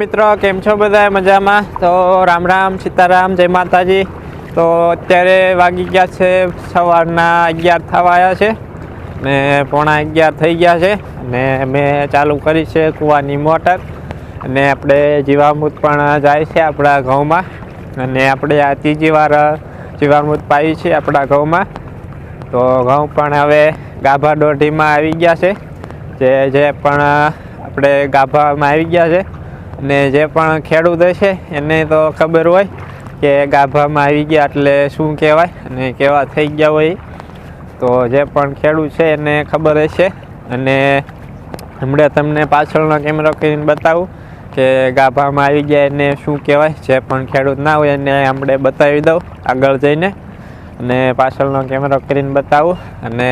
મિત્રો, કેમ છો બધા મજામાં? તો રામ રામ, સીતારામ, જય માતાજી. તો અત્યારે વાગી ગયા છે, સવારના અગિયાર થવા આવ્યા છે. ને પોણા અગિયાર થઈ ગયા છે. ને મેં ચાલુ કરી છે કૂવાની મોટર. અને આપણે જીવામૃત પણ જાય છે આપણા ઘઉંમાં. અને આપણે આ ત્રીજી વાર જીવામૃત પાવી છે આપણા ઘઉંમાં. તો ઘઉં પણ હવે ગાભા દોઢીમાં આવી ગયા છે. જે જે પણ આપણે ગાભામાં આવી ગયા છે. અને જે પણ ખેડૂત હશે, એને તો ખબર હોય કે ગાભામાં આવી ગયા એટલે શું કહેવાય અને કેવા થઈ ગયા હોય તો જે પણ ખેડૂત છે એને ખબર હશે અને હમણાં તમને પાછળનો કેમેરો કરીને બતાવું કે ગાભામાં આવી ગયા એને શું કહેવાય, જે પણ ખેડૂત ના હોય એને આપણે બતાવી દઉં આગળ જઈને. અને પાછળનો કેમેરો કરીને બતાવું અને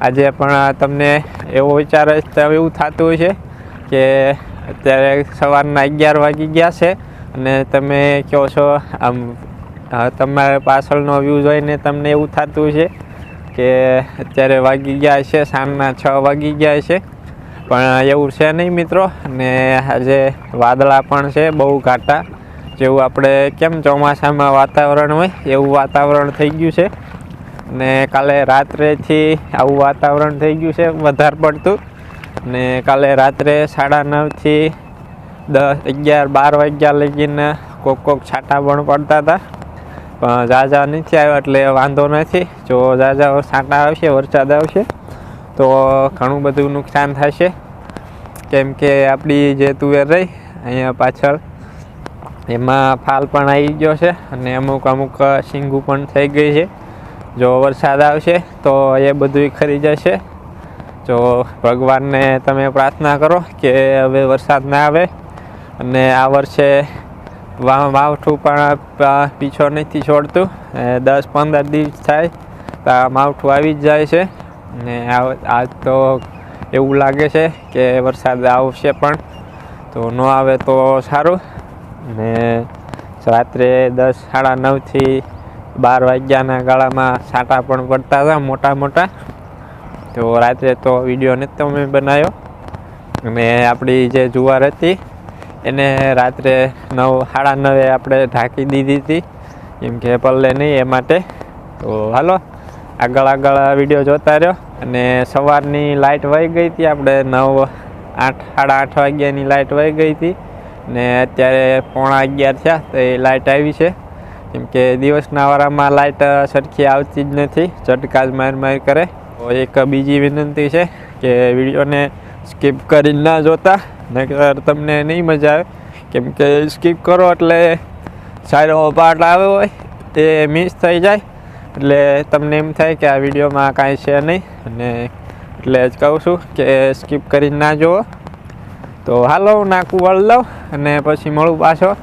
આજે પણ તમને એવો વિચાર એવું થતું હોય છે કે અત્યારે સવારના અગિયાર વાગી ગયા છે અને તમે કહો છો આમ તમારા પાછળનો વ્યૂ જોઈને તમને એવું થતું છે કે અત્યારે વાગી ગયા છે, સાંજના છ વાગી ગયા છે. પણ એવું છે નહીં મિત્રો, અને આજે વાદળા પણ છે, બહુ ઘાટા જેવું આપણે કેમ ચોમાસામાં વાતાવરણ હોય એવું વાતાવરણ થઈ ગયું છે. ને કાલે રાત્રેથી આવું વાતાવરણ થઈ ગયું છે, વધારે પડતું. ને કાલે રાત્રે સાડા નવથી દસ, અગિયાર, બાર વાગ્યા લગીને કોક કોક છાંટા પણ પડતા હતા. પણ ઝાઝા નથી આવ્યો એટલે વાંધો નથી. જો ઝાઝા છાંટા આવશે, વરસાદ આવશે, તો ઘણું બધું નુકસાન થશે. કેમ કે આપણી જે તુવેર રહી, અહીંયા પાછળ, એમાં ફાલ પણ આવી ગયો છે અને અમુક અમુક શીંગું પણ થઈ ગઈ છે. જો વરસાદ આવશે, તો એ બધું ખરી જશે. જો ભગવાનને તમે પ્રાર્થના કરો કે હવે વરસાદ ના આવે અને આ વર્ષે માવઠું પણ પીછો નથી છોડતું દસ પંદર દિવસ થાય તો માવઠું આવી જ જાય છે ને આ આજ તો એવું લાગે છે કે વરસાદ આવશે પણ તો ન આવે તો સારું ને રાત્રે દસ સાડા નવથી બાર વાગ્યાના ગાળામાં છાંટા પણ પડતા હતા મોટા મોટા. તો રાત્રે તો વીડિયો નથી મેં બનાવ્યો. અને આપણી જે જુવાર હતી, એને રાત્રે નવ, સાડા નવે આપણે ઢાંકી દીધી હતી. કેમ કે પલ્લે નહીં એ માટે. તો હાલો, આગળ આગળ વીડિયો જોતા રહ્યો. અને સવારની લાઇટ વહી ગઈ હતી, આપણે નવ, આઠ, સાડા આઠ વાગ્યાની લાઇટ વહી ગઈ હતી. ને અત્યારે પોણા અગિયાર થયા, તો એ લાઇટ આવી છે. કેમ કે દિવસના વારામાં લાઇટ સરખી આવતી જ નથી ઝટકા જ માર માર કરે. એક બીજી વિનંતી છે કે વિડીયોને સ્કીપ કરીને ના જોતા નકર તમને નહીં મજા આવે. કેમ કે સ્કીપ કરો એટલે સારો પાર્ટ આવ્યો હોય, તે મિસ થઈ જાય. એટલે તમને એમ થાય કે આ વિડીયોમાં કાંઈ છે નહીં. અને એટલે જ કહું છું કે સ્કીપ કરીને ના જુઓ તો હાલો નાખું વળ લઉં અને પછી મળું પાછો.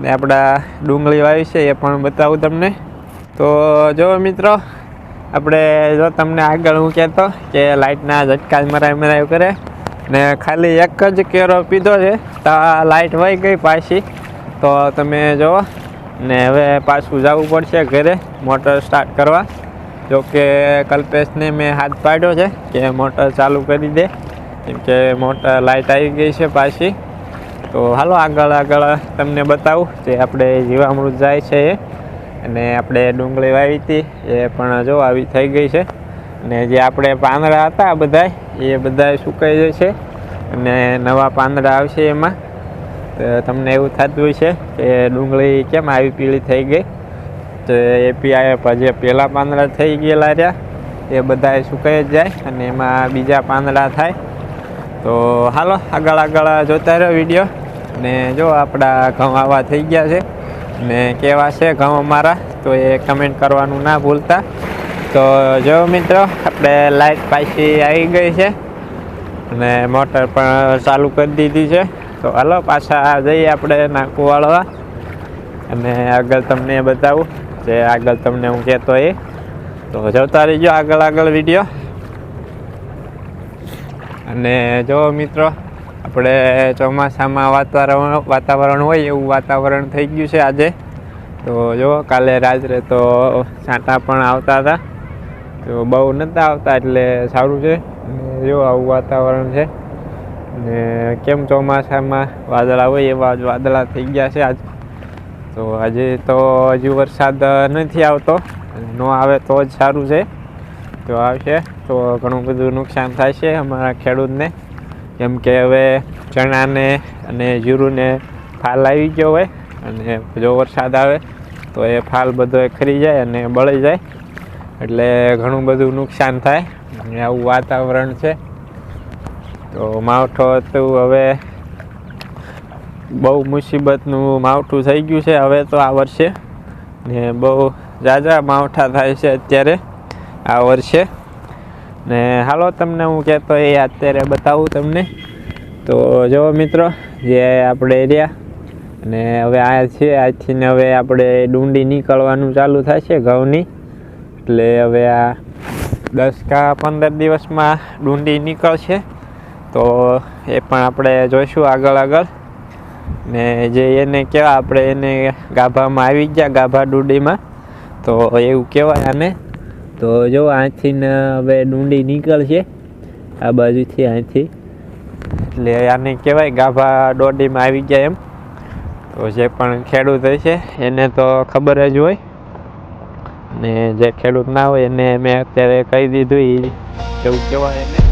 ને આપણા ડુંગળી વાવી છે એ પણ બતાવું તમને. તો જો મિત્રો આપણે જો તમને આગળ હું કહેતો કે લાઇટના ઝટકા મરાય મરાય કરે ને ખાલી એક જ કેરો પીધો છે, તો લાઇટ વહી ગઈ પાછી. તો તમે જુઓ ને હવે પાછું જવું પડશે ઘરે, મોટર સ્ટાર્ટ કરવા. જો કે કલ્પેશને મેં હાથ પાડ્યો છે કે મોટર ચાલુ કરી દે. કેમ કે મોટર લાઇટ આવી ગઈ છે પાછી. તો હાલો આગળ આગળ તમને બતાવું જે આપણે જીવામૃત જાય છે એ. અને આપણે ડુંગળી વાવી હતી, એ પણ જો આવી થઈ ગઈ છે. અને જે આપણે પાંદડા હતા બધા એ બધા સુકાઈ જશે અને નવા પાંદડા આવશે એમાં. તો તમને એવું થતું છે કે ડુંગળી કેમ આવી પીળી થઈ ગઈ? તો એ પીઆઈ જે પહેલાં પાંદડા થઈ ગયેલા રહ્યા, એ બધા સુકાઈ જ જાય અને એમાં બીજા પાંદડા થાય. તો હાલો, આગળ આગળ જોતા રહ્યો વીડિયો. ને જો આપણા ઘઉં આવા થઈ ગયા છે. ને કેવા છે ઘઉં અમારા? તો એ કમેન્ટ કરવાનું ના ભૂલતા. તો જો મિત્રો, આપણે લાઈટ પાછી આવી ગઈ છે અને મોટર પણ ચાલુ કરી દીધી છે. તો હાલો, પાછા જઈએ આપણે નાખું વાળવા. અને આગળ તમને બતાવું જે આગળ તમને હું કહેતો એ. તો જોતા રહીજો આગળ આગળ વીડિયો. અને જો મિત્રો આપણે ચોમાસામાં વાતાવરણ વાતાવરણ હોય એવું વાતાવરણ થઈ ગયું છે આજે. તો જો, કાલે રાત્રે તો છાંટા પણ આવતા હતા. તો બહુ નહોતા આવતા એટલે સારું છે. જો, આવું વાતાવરણ છે. ને કેમ ચોમાસામાં વાદળા હોય એવા જ વાદળા થઈ ગયા છે આજ. તો આજે તો હજુ વરસાદ નથી આવતો. ન આવે તો જ સારું છે. તો આવશે. તો ઘણું બધું નુકસાન થાય છે અમારા ખેડૂતને. કેમ કે હવે ચણાને અને જીરુંને ફાલ આવી ગયો હોય અને જો વરસાદ આવે તો એ ફાલ બધો ખરી જાય અને બળી જાય. એટલે ઘણું બધું નુકસાન થાય. અને આવું વાતાવરણ છે. તો માવઠો હતું હવે બહુ મુસીબતનું માવઠું થઈ ગયું છે હવે તો આ વર્ષે. ને બહુ ઝાઝા માવઠા થાય છે અત્યારે આ વર્ષે. ને હાલો તમને હું કહેતો એ અત્યારે બતાવું તમને. તો જો મિત્રો, જે આપણે એરિયા અને હવે આ છે, આજથી ને હવે આપણે ડુંડી નીકળવાનું ચાલુ થશે ઘઉંની. એટલે હવે આ દસ કા પંદર દિવસમાં ડુંડી નીકળશે. તો એ પણ આપણે જોઈશું આગળ આગળ. ને જે એને કહેવાય, આપણે એને ગાભામાં આવી ગયા ગાભા ડુંડીમાં. તો એવું કહેવાય આને. તો જો અહીંથી હવે ડુંડી નીકળશે. આ બાજુથી અહીંથી. એટલે આને કહેવાય ગાભા દોડીમાં આવી ગયા એમ. તો જે પણ ખેડૂત હશે એને તો ખબર જ હોય. ને જે ખેડૂત ના હોય એને મેં અત્યારે કહી દીધું એવું કહેવાય એને.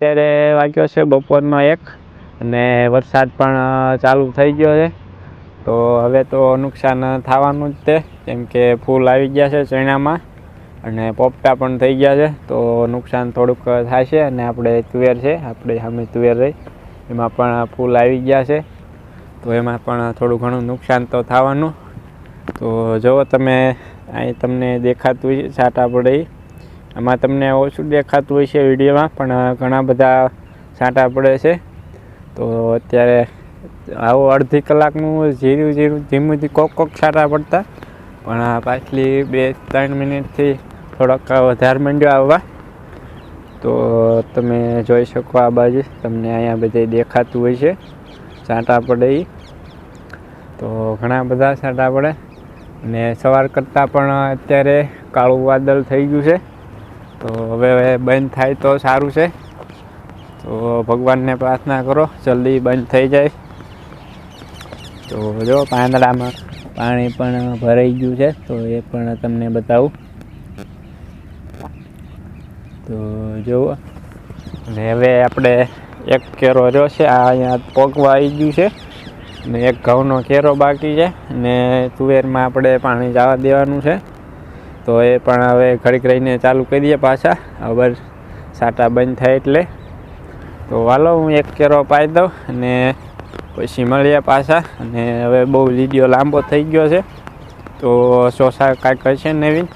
અત્યારે વાગ્યો છે બપોરનો એક અને વરસાદ પણ ચાલુ થઈ ગયો છે. તો હવે તો નુકસાન થવાનું જ તે, કેમ કે ફૂલ આવી ગયા છે ચણામાં અને પોપટા પણ થઈ ગયા છે. તો નુકસાન થોડુંક છે અને આપણે તુવેર છે, આપણે સામે તુવેર રહી, એમાં પણ ફૂલ આવી ગયા છે. તો એમાં પણ થોડું ઘણું નુકસાન તો થવાનું. તો જુઓ તમે, અહીં તમને દેખાતું છે છાટા પડે. આમાં તમને ઓછું દેખાતું હોય છે વિડીયોમાં, પણ ઘણા બધા છાંટા પડે છે. તો અત્યારે આવું અડધી કલાકનું ઝીરું જીરું ધીમું કોક કોક છાંટા પડતા. પણ પાછલી બે ત્રણ મિનિટથી થોડોક વધારે માંડ્યો આવવા. તો, તમે જોઈ શકો આ બાજુ, તમને અહીંયા બધે દેખાતું હોય છે છાંટા પડે એ તો ઘણા બધા છાંટા પડે. અને સવાર કરતાં પણ અત્યારે કાળું વાદળ થઈ ગયું છે. તો હવે બંધ થાય તો સારું છે. તો ભગવાનને પ્રાર્થના કરો, જલ્દી બંધ થઈ જાય. તો જો પાંદડામાં પાણી પણ ભરાઈ ગયું છે, તો એ પણ તમને બતાવું. તો જુઓ. અને હવે આપણે એક કેરો રહ્યો છે, આ અહીંયા પોગવા આવી ગયું છે. ને એક ઘઉંનો કેરો બાકી છે, ને તુવેરમાં આપણે પાણી જવા દેવાનું છે. તો એ પણ હવે ઘડીક રહીને ચાલુ કરી દઈએ પાછા. હવે સાટા બંધ થાય એટલે. તો વાલો, હું એક કેરો પાઈ દઉં અને પછી મળીએ પાછા. અને હવે બહુ વીડિયો લાંબો થઈ ગયો છે. તો સોસા કાંઈક હશે નવીન,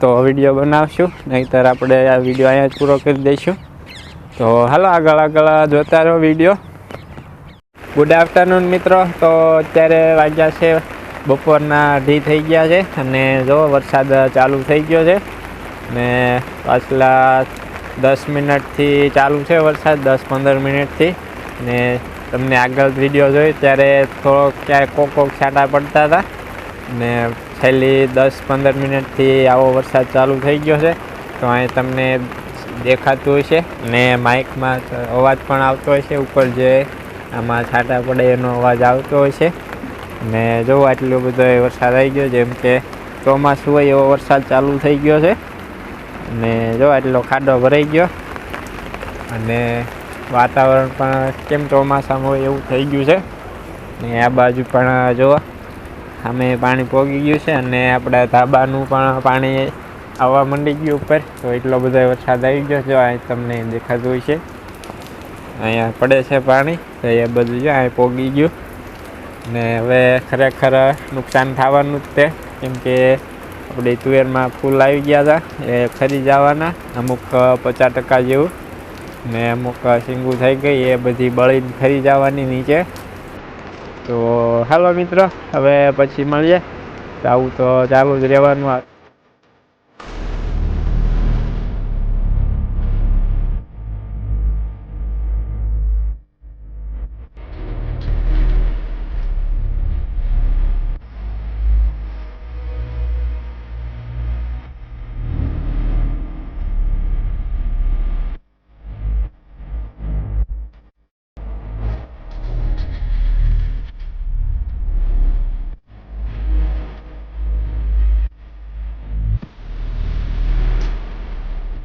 તો વીડિયો બનાવશું. નહીંતર આપણે આ વીડિયો અહીંયા જ પૂરો કરી દઈશું. તો હાલો, આગળ આગળ જોતા રહો વીડિયો. ગુડ આફ્ટરનૂન મિત્રો. તો અત્યારે વાગ્યા છે બપોરના અઢી થઈ ગયા છે અને જો વરસાદ ચાલુ થઈ ગયો છે ને પાછલા દસ મિનિટથી ચાલુ છે વરસાદ, દસ પંદર મિનિટથી. ને તમને આગળ વીડિયો જોઈ ત્યારે થોડોક ક્યાંય કોક કોક છાંટા પડતા હતા. ને છેલ્લી દસ પંદર મિનિટથી આવો વરસાદ ચાલુ થઈ ગયો છે. તો અહીં તમને દેખાતું છે ને માઇકમાં અવાજ પણ આવતો છે ઉપર જે આમાં છાંટા પડે એનો અવાજ આવતો છે ને જો આટલો બધો વરસાદ આવી ગયો જેમ કે ચોમાસું હોય એવો વરસાદ ચાલુ થઈ ગયો છે. અને જો આટલો ખાડો ભરાઈ ગયો. અને વાતાવરણ પણ કેમ ચોમાસામાં હોય એવું થઈ ગયું છે. ને આ બાજુ પણ જો સામે પાણી પોગી ગયું છે અને આપણા ધાબાનું પણ પાણી આવવા માંડી ગયું ઉપર. તો એટલો બધો વરસાદ આવી ગયો જો અહીં તમને દેખાતું હોય છે અહીંયા પડે છે પાણી, તો એ બધું જો અહીં પોગી ગયું. ને હવે ખરેખર નુકસાન થવાનું જ તે. કેમ કે આપણી તુવેરમાં ફૂલ આવી ગયા હતા, એ ખરી જવાના, અમુક પચાસ ટકા જેવું. ને અમુક સિંગુ થઈ ગઈ, એ બધી બળીને ખરી જવાની નીચે. તો હાલો મિત્રો, હવે પછી મળીએ. આવું તો ચાલુ જ રહેવાનું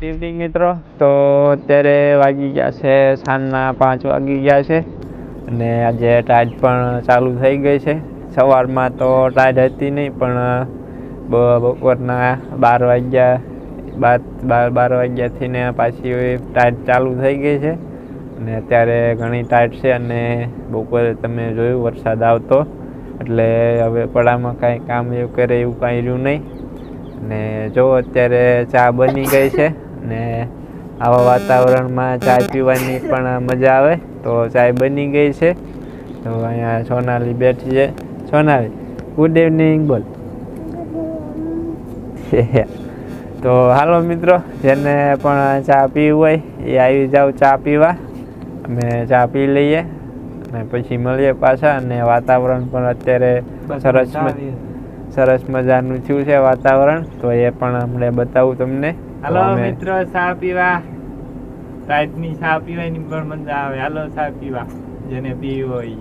ગુડ ઇવનિંગ મિત્રો. તો અત્યારે વાગી ગયા છે સાંજના પાંચ વાગી ગયા છે અને આજે ટાઈડ પણ ચાલુ થઈ ગઈ છે. સવારમાં તો ટાઈડ હતી નહીં, પણ બપોરના બાર વાગ્યા, બાર બાર બાર વાગ્યાથી ને પાછી ટાઈડ ચાલુ થઈ ગઈ છે. અને અત્યારે ઘણી ટાઈટ છે અને બપોરે તમે જોયું વરસાદ આવતો. એટલે હવે પડામાં કાંઈ કામ એવું કરે એવું કાંઈ રહ્યું નહીં. ને જો અત્યારે ચા બની ગઈ છે. ને આવા વાતાવરણમાં ચા પીવાની પણ મજા આવે. તો ચાય બની ગઈ છે. તો અહીંયા સોનાલી બેઠી છે. સોનાલી ગુડ ઇવનિંગ બોલ. તો હાલો મિત્રો જેને પણ ચા પીવી હોય એ આવી જાવ ચા પીવા. અમે ચા પી લઈએ અને પછી મળીએ પાછા અને વાતાવરણ પણ અત્યારે સરસ સરસ મજાનું થયું છે વાતાવરણ. તો એ પણ અમને બતાવું તમને. હાલો મિત્રો ચા પીવા. ટાઈટની ચા પીવાની પણ મજા આવે. હાલો ચા પીવા જેને પીવી હોય.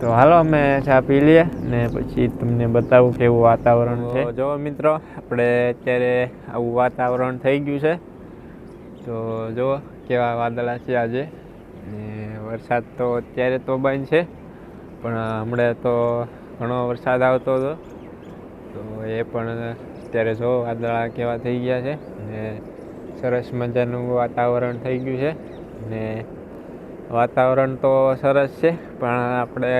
તો હાલો અમે ચા પી લઈએ ને પછી તમને બતાવું કેવું વાતાવરણ છે. જો મિત્રો આપણે અત્યારે આવું વાતાવરણ થઈ ગયું છે. તો જો કેવા વાદળા છે આજે. ને વરસાદ તો અત્યારે તો બંધ છે પણ હમણાં તો ઘણો વરસાદ આવતો હતો. તો એ પણ અત્યારે જો વાદળા કેવા થઈ ગયા છે ને સરસ મજાનું વાતાવરણ થઈ ગયું છે ને વાતાવરણ તો સરસ છે, પણ આપણે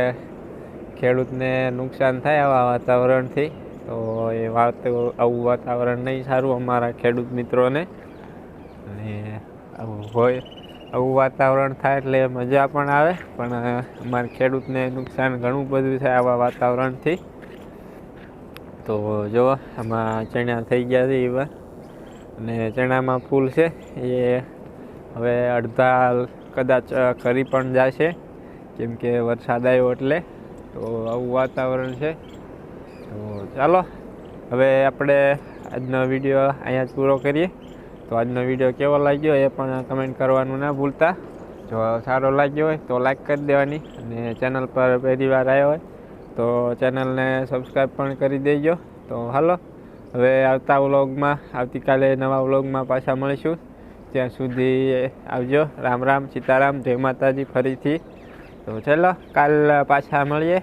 ખેડૂતને નુકસાન થાય આવા વાતાવરણથી. તો એ વાત આવું વાતાવરણ નહીં સારું અમારા ખેડૂત મિત્રોને. અને આવું હોય, આવું વાતાવરણ થાય એટલે મજા પણ આવે, પણ અમારા ખેડૂતને નુકસાન ઘણું બધું થાય આવા વાતાવરણથી. તો જો, આમાં ચણા થઈ ગયા છે એવા. અને ચણામાં ફૂલ છે, એ હવે અડધા કદાચ કરી પણ જશે, કેમ કે વરસાદ આવ્યો એટલે. તો આવું વાતાવરણ છે. તો ચાલો, હવે આપણે આજનો વીડિયો અહીંયા જ પૂરો કરીએ. તો આજનો વીડિયો કેવો લાગ્યો એ પણ કમેન્ટ કરવાનું ના ભૂલતા. જો સારો લાગ્યો હોય તો લાઈક કરી દેવાની અને ચેનલ પર પહેલી વાર આવ્યો હોય તો ચેનલને સબસ્ક્રાઈબ પણ કરી દેજો. તો હાલો, હવે આવતા વ્લોગમાં, આવતીકાલે નવા વ્લોગમાં પાછા મળીશું. ત્યાં સુધી આવજો. રામ રામ, સીતારામ, જય માતાજી ફરીથી. તો ચાલો, કાલ પાછા મળીએ.